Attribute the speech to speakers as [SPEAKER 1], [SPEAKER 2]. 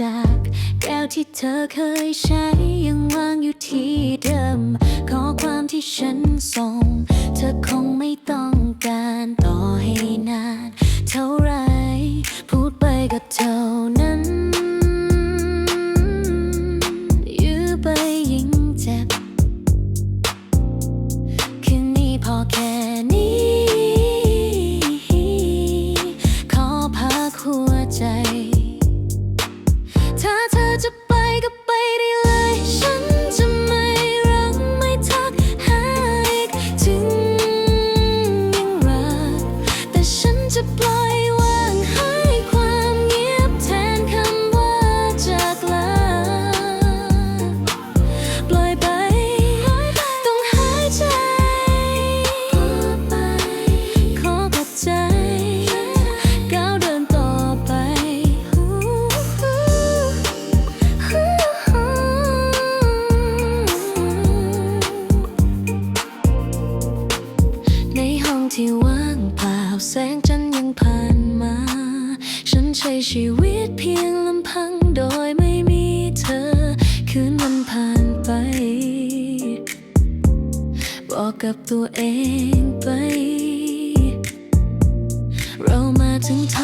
[SPEAKER 1] จากแก้วที่เธอเคยใช้ยังวางอยู่ที่เดิม ขอความที่ฉันส่ง เธอคง ที่ว่างเปล่าแสงจันทร์ยังผ่านมา ฉันใช้ชีวิตเพียงลำพังโดยไม่มีเธอ คืนมันผ่านไป บอกกับตัวเองไป เรามาถึงท